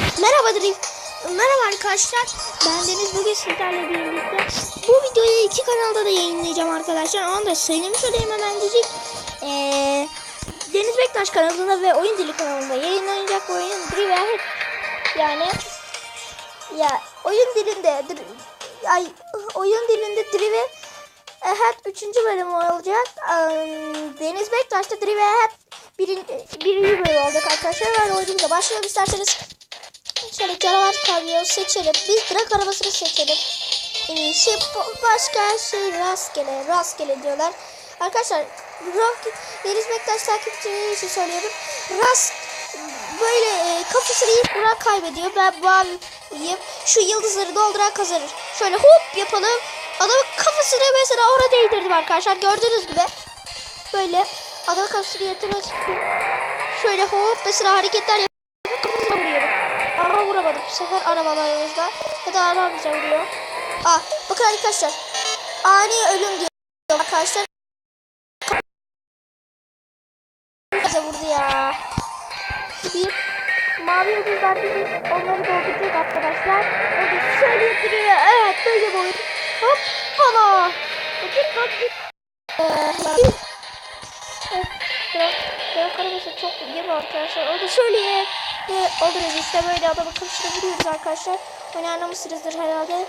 Merhaba Drift. Merhaba arkadaşlar. Ben Deniz bugün sizlerle birlikte bu videoyu iki kanalda da yayınlayacağım arkadaşlar. Onu da söylemiş olayım hemen diyecek. Ee, Deniz Bektaş kanalında ve Oyun Dili kanalında yayınlanacak oyun Drive yani ya oyun dilinde ay oyun dilinde Drive Ahead 3. bölüm olacak. Deniz Bektaş'ta Drive birin, birinci bölüm olacak arkadaşlar. Ben oyunumuza başlayalım isterseniz. Şöyle canavar kamyon seçelim. Biz drag arabasını seçelim. En iyisi bu- başka şey rastgele rastgele diyorlar. Arkadaşlar rock, Deniz Bektaş takipçileri için söylüyorum. Rast böyle e, kafasını yiyip Burak kaybediyor. Ben bu abiyim. Şu yıldızları dolduran kazanır. Şöyle hop yapalım. Adamın kafasını mesela orada değdirdim arkadaşlar. Gördüğünüz gibi. Böyle adamın kafasını yatırmak Şöyle hop mesela hareketler vuruyorum. Ama vuramadım. Bu sefer arabalarımızda. Ya da bize vuruyor. Ah bakın arkadaşlar. Ani ölüm diyor arkadaşlar. Bize vurdu ya. Bir mavi yıldızlar bizi onları dolduracak arkadaşlar. O da şöyle yatırıyor. Evet böyle bir oyun. Hop hala. Bakın bak. Ee, Evet, Bırak, bırak arabası çok iyi arkadaşlar. O da şöyle ve alırız işte böyle adamı kafasına vuruyoruz arkadaşlar. Oynamışsınızdır herhalde.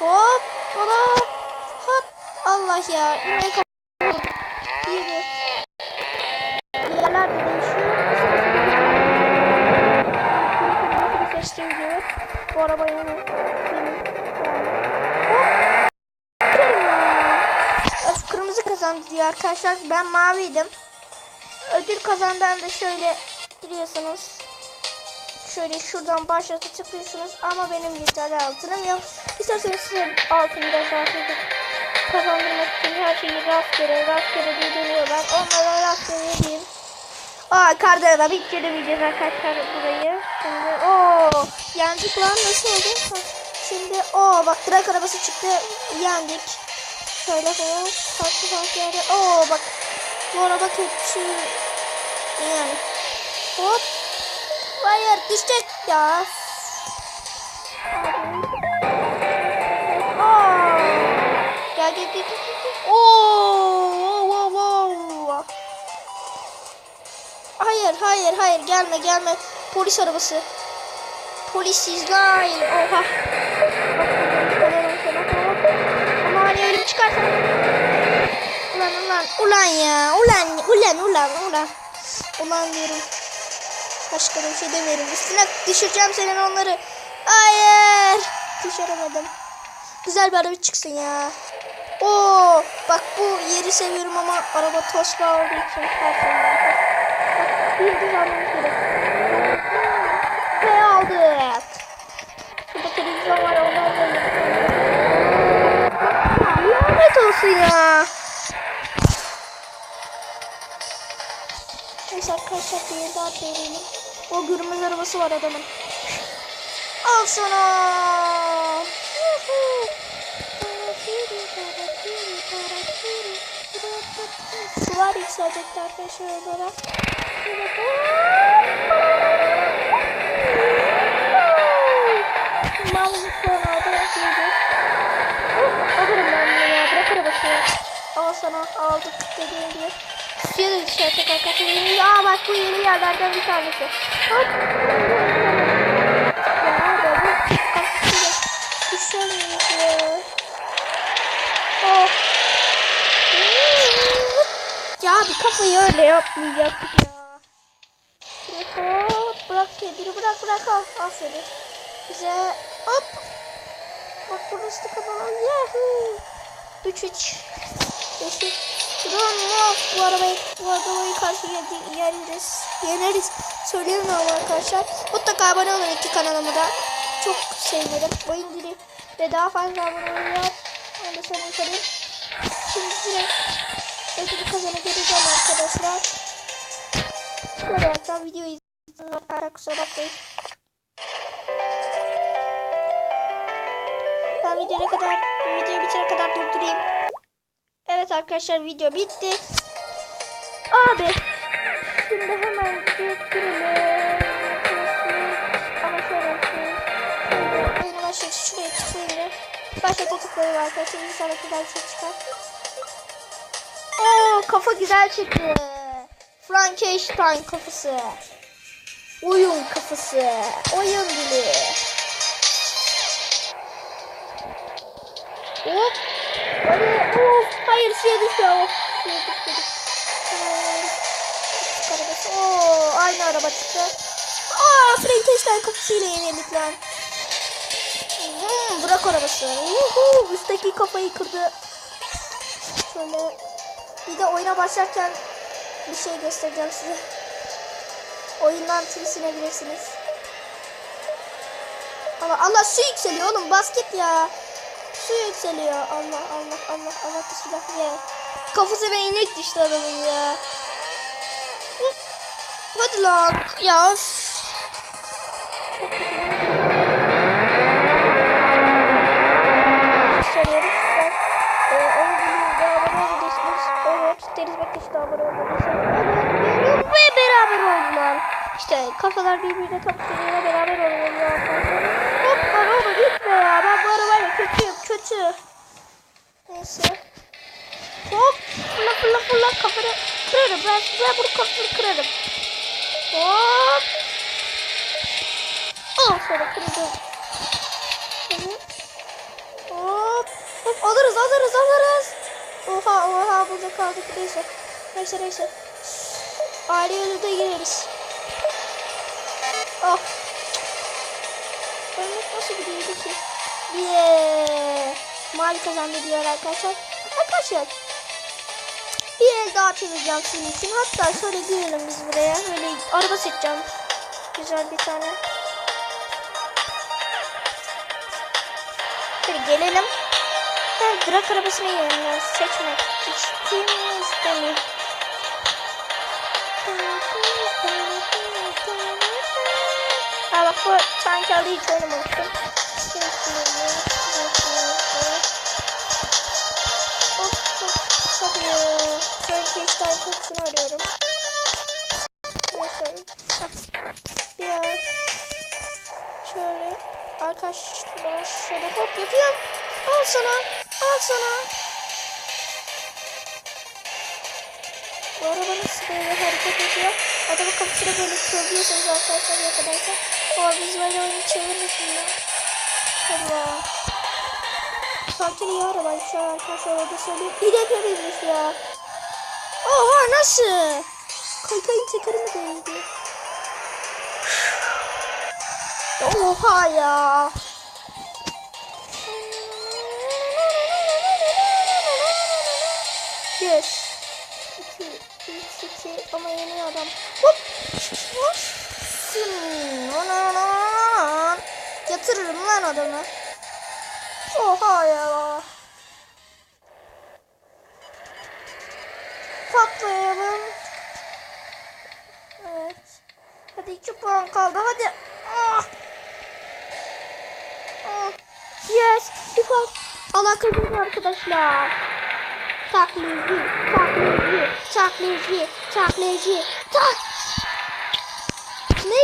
Hop hala. Hop. Allah ya. İyi bir. Yerler de değişiyor. Ses geliyor. Bu araba yine benim. Yani. Hop. Aferin ya. Öf, Kırmızı kazandı diyor arkadaşlar. Ben maviydim. Ödül kazandan da şöyle biliyorsunuz. Şöyle şuradan başlata tıklıyorsunuz ama benim yeterli altınım yok. İsterseniz size altın biraz daha fazla kazandırmak için her şeyi rastgele rastgele diye deniyorlar. Onlara rastgele diyeyim. Aa karda da bir göremeyeceğiz arkadaşlar burayı. Şimdi ooo yendik lan nasıl oldu? Şimdi o bak drag arabası çıktı yendik. Şöyle koyalım. Farklı farklı yerde. Oo bak bu araba kötü. Yani. Hop. Hayır düşecek ya. Aa. Gel gel gel gel. Oo. Wow. Hayır hayır hayır gelme gelme. Polis arabası. Polis İsrail. Oha. Ama hani ölüm çıkarsa. Ulan ulan ulan ya. Ulan ulan ulan ulan. Ulan diyorum. Başka da bir şey demiyorum. Üstüne düşüreceğim senin onları. Hayır. Düşüremedim. Güzel bir araba çıksın ya. Oo, bak bu yeri seviyorum ama araba tosba olduğu için var. Bak bir düz almamız gerek. Ve aldık. Şurada televizyon var ondan da Lanet olsun ya. Neyse arkadaşlar bir yere daha verelim. O kırmızı arabası var adamın. Al sana. Yuhu. Sular yükselecekti arkadaşlar olarak. Maalesef sonra aldım. Alırım ben bunu ya. Bırak arabasını. Al sana aldık dediğim gibi. Suya da düşertek arkadaşlar. Aa bak bu yeni yerlerden bir tanesi. Hop. Ya da bu kaçtı. Düşemiyor. Oh. Ya bir kafayı öyle yapmayacaktık ya. Hop. Bırak kediri bırak bırak al. Aferin. Bize hop. Bak burası da kapalı. Yahoo. 3 3. Yeşil. Durma. Bu arabayı bu arabayı karşı yen- yeneriz. Ama arkadaşlar. Mutlaka abone olun iki kanalıma da. Çok sevinirim. Oyun dili ve daha fazla abone olun. Onu da söylemek istedim. Şimdi direkt ödülü kazanacağım arkadaşlar. Şöyle yapacağım videoyu izleyin. Kusura bakmayın. Ben videoya kadar videoyu bitene kadar durdurayım. Evet arkadaşlar video bitti. Abi şimdi hemen götürelim. Ama şöyle Oyunuma şey şuraya tıklayabilir. Başlata tıklayalım arkadaşlar. İnşallah güzel şey çıkar. Oo kafa güzel çıktı. Frankenstein kafası. Oyun kafası. Oyun dili. Hop. Hadi. Of. Hayır suya düşüyor. Of. Suya düştü. Arabası. Oo, aynı araba çıktı. Aa, Frankenstein kafasıyla yenildik lan. Hmm, bırak arabası. Uhu, üstteki kafayı kırdı. Şöyle bir de oyuna başlarken bir şey göstereceğim size. Oyundan silebilirsiniz. Allah Allah su yükseliyor oğlum basket ya. Su yükseliyor. Allah Allah Allah Allah bismillah ya. Kafası ve inek düştü adamın ya. Hadi lan ya. Kafalar birbirine kapışıyor. Beraber oluyor arkadaşlar. Hop lan oğlum gitme ya. Ben bu arabayla kötüyüm. Kötü. Neyse. Hop. Fırla fırla fırla kafanı kırarım. Ben, ben bunu kafanı kırarım. Hop. Oh sonra kırdım. Hop. Hop alırız alırız alırız. Oha oha burada kaldık neyse. Neyse neyse. Aile yolunda gireriz. Oh. Ölmek nasıl gidiyordu ki? Yeah. Mavi kazandı diyor arkadaşlar. Arkadaşlar. Bir el daha çevireceğim sizin için. Hatta şöyle girelim biz buraya. Böyle araba seçeceğim. Güzel bir tane. Şöyle gelelim. Ben drag arabasını yeniden seçmek istemiyorum. Bu sanki adı hiç oynamamıştım. Of of çok arıyorum. Neyse. Biraz şöyle arkadaşlar şöyle hop yapıyorum. Al sana. Al sana. Bu araba nasıl böyle hareket ediyor? Adamın kafasına böyle kırıyorsunuz arkadaşlar yakalarken. O biz böyle oyunu çevirmesin ya. Allah. Sanki iyi arabaymış şu an arkadaşlar orada söyleyeyim. İyi de kötüymüş ya. Oha nasıl? Kaykayın tekeri mi değildi? Oha ya. Yes. 2, 3, 2 ama yeni adam. Hop. Hop. Hmm, anan. Yatırırım lan adamı. Oha ya. Patlayalım. Evet. Hadi 2 puan kaldı. Hadi. Ah. Ah. Yes. Bir. Allah kazandı arkadaşlar. Taklidi, taklidi, taklidi, taklidi, tak.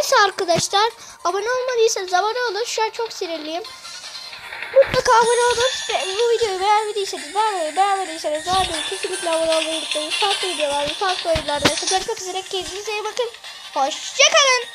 Neyse arkadaşlar, abone olmadıysanız abone olun. Şu an çok sinirliyim. Mutlaka abone olun bu videoyu beğenmediyseniz, beğenmeyi beğenmediyseniz değil kesinlikle abone olmayı unutmayın. Farklı videolar, farklı oyunlarda görüşmek üzere. Kendinize iyi bakın. Hoşçakalın.